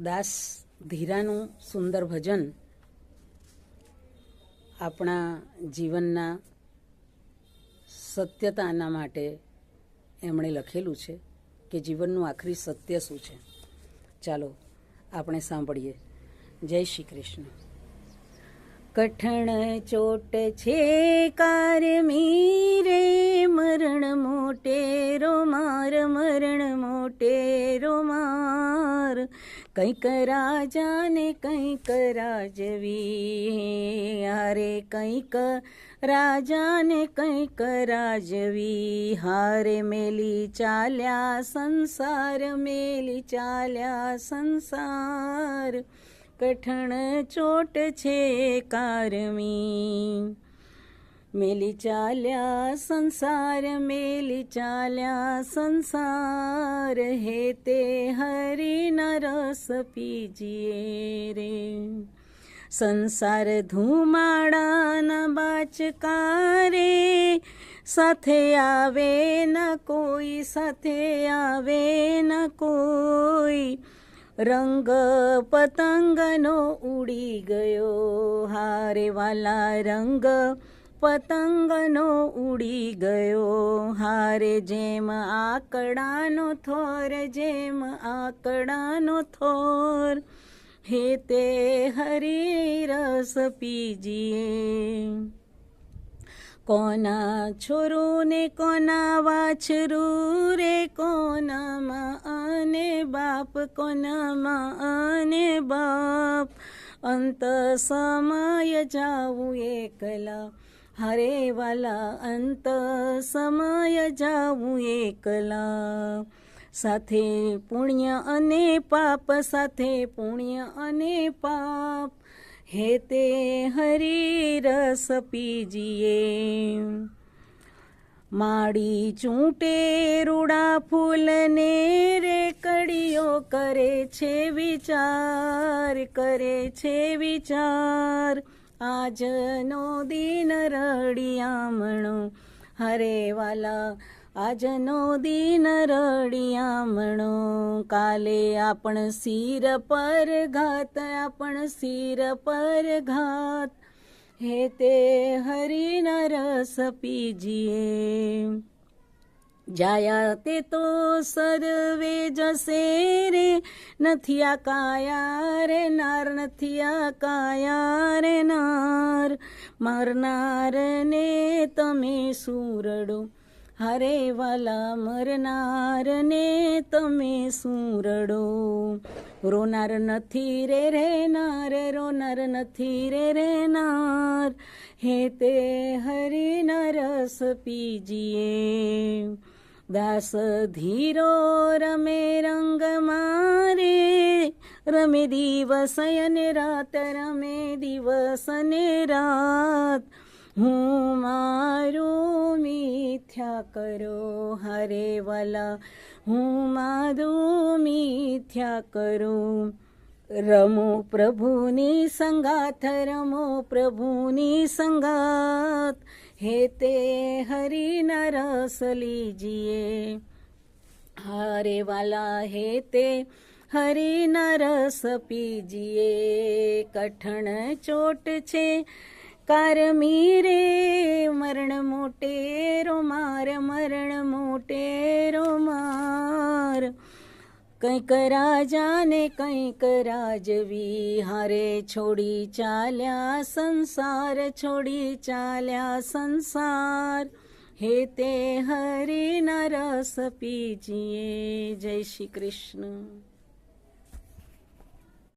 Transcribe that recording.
દાસ ધીરાનું સુંદર ભજન આપણા જીવનના સત્યતાના માટે એમણે લખેલું છે કે જીવનનું આખરી સત્ય શું છે? ચાલો, આપણે સાંભળીએ. જય શ્રી કૃષ્ણ. કઠણ ચોટ છે કારમી રે કંઈક રાજાને કંઈક રાજવી હારે કંઈક રાજાને કંઈક રાજવી હારે મેલી ચાલ્યા સંસાર, મેલી ચાલ્યા સંસાર. કઠણ ચોટ છે કારમી. મેલી ચાલ્યા સંસાર મેલી ચાલ્યા સંસાર હે તે હરિના રસ પીજીએ રે સંસાર ધુમાડાના બાચકારે સાથે આવે ન કોઈ સાથે આવે ન કોઈ રંગ પતંગનો ઉડી ગયો હારે વાલા રંગ પતંગનો ઉડી ગયો. હારે જેમ આકડાનો થોર, જેમ આકડાનો થોર. હે તે હરી રસ પીજીએ. કોના છોરું ને કોના વાછરું રે, કોનામાં અને બાપ, કોનામાં અને બાપ. અંત સમય જાવું એકલા હરે વાલા અંત સમય જાવું એકલા સાથે પુણ્ય અને પાપ સાથે પુણ્ય અને પાપ હે તે હરી રસ પીજીએ માડી ચૂંટે રૂડા ફૂલને રે કડીઓ કરે છે વિચાર કરે છે વિચાર આજનો દિન રડિયામણો. હરે વાલા, આજનો દિન રડિયામણો. કાલે આપણ શિર પર ઘાત, આપણ શિર પર ઘાત. હે તે હરિના રસ પીજીએ. જાયા તે તો સર્વે જશે રે. નથી આ કાયા રે નાર નથી આ કાયા રે નાર. મરનાર ને તમે સુરડો, હરે વાલા મરનાર ને તમે સુરડો. રોનાર નથી રે રેનાર રોનાર નથી રે રેનાર હે તે હરિના રસ પીજીએ. દાસ ધીરો રમે રંગ મારે, રમે દિવસ અને રાત, રમે દિવસ ને રાત. હું મારું મિથ્યા કરો, હરે વાલા. હું મારું મિથ્યા કરું. રમો પ્રભુની સંગાથ રમો પ્રભુની સંગાત. હે તે હરિના રસ લીજીએ હારે વાલા હે તે હરિના રસ પીજીએ કઠણ ચોટ છે કારમી રે મરણ મોટેરો માર, મરણ મોટેરો માર. કંઈક રાજાને કંઈક રાજવી હારે છોડી ચાલ્યા, સંસાર છોડી ચાલ્યા, સંસાર. હે તે હરિના રસ પીજીએ. જય શ્રી કૃષ્ણ.